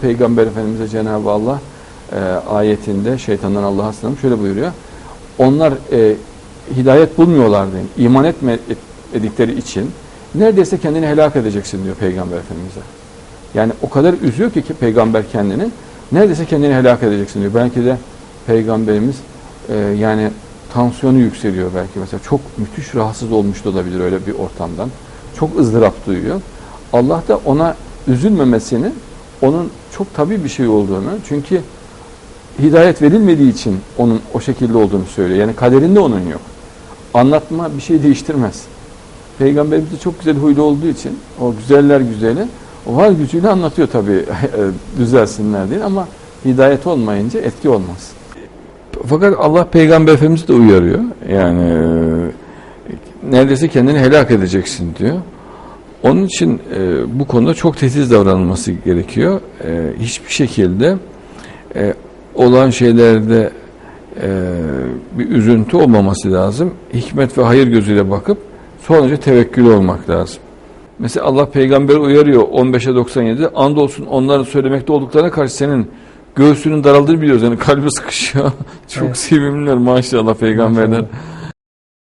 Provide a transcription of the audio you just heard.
Peygamber Efendimiz'e Cenab-ı Allah e, ayetinde şeytandan Allah'a sığınırım şöyle buyuruyor. Onlar e, hidayet bulmuyorlardı. iman etmedikleri için neredeyse kendini helak edeceksin diyor Peygamber Efendimiz'e. Yani o kadar üzüyor ki, ki peygamber kendini neredeyse kendini helak edeceksin diyor. Belki de peygamberimiz e, yani tansiyonu yükseliyor belki mesela çok müthiş rahatsız olmuş da olabilir öyle bir ortamdan. Çok ızdırap duyuyor. Allah da ona üzülmemesini onun çok tabii bir şey olduğunu çünkü hidayet verilmediği için onun o şekilde olduğunu söylüyor. Yani kaderinde onun yok. Anlatma bir şey değiştirmez. Peygamberimiz de çok güzel huylu olduğu için o güzeller güzeli o var gücüyle anlatıyor tabii düzelsinler diye ama hidayet olmayınca etki olmaz. Fakat Allah Peygamber Efendimiz de uyarıyor. Yani e, neredeyse kendini helak edeceksin diyor. Onun için e, bu konuda çok titiz davranılması gerekiyor. E, hiçbir şekilde e, olan şeylerde e, bir üzüntü olmaması lazım. Hikmet ve hayır gözüyle bakıp sonuca tevekkül olmak lazım. Mesela Allah peygamber uyarıyor 15'e 97'de andolsun onların söylemekte olduklarına karşı senin göğsünün daraldığını biliyoruz. Yani kalbi sıkışıyor. Çok Evet. sevimliler maşallah peygamberler. Maşallah.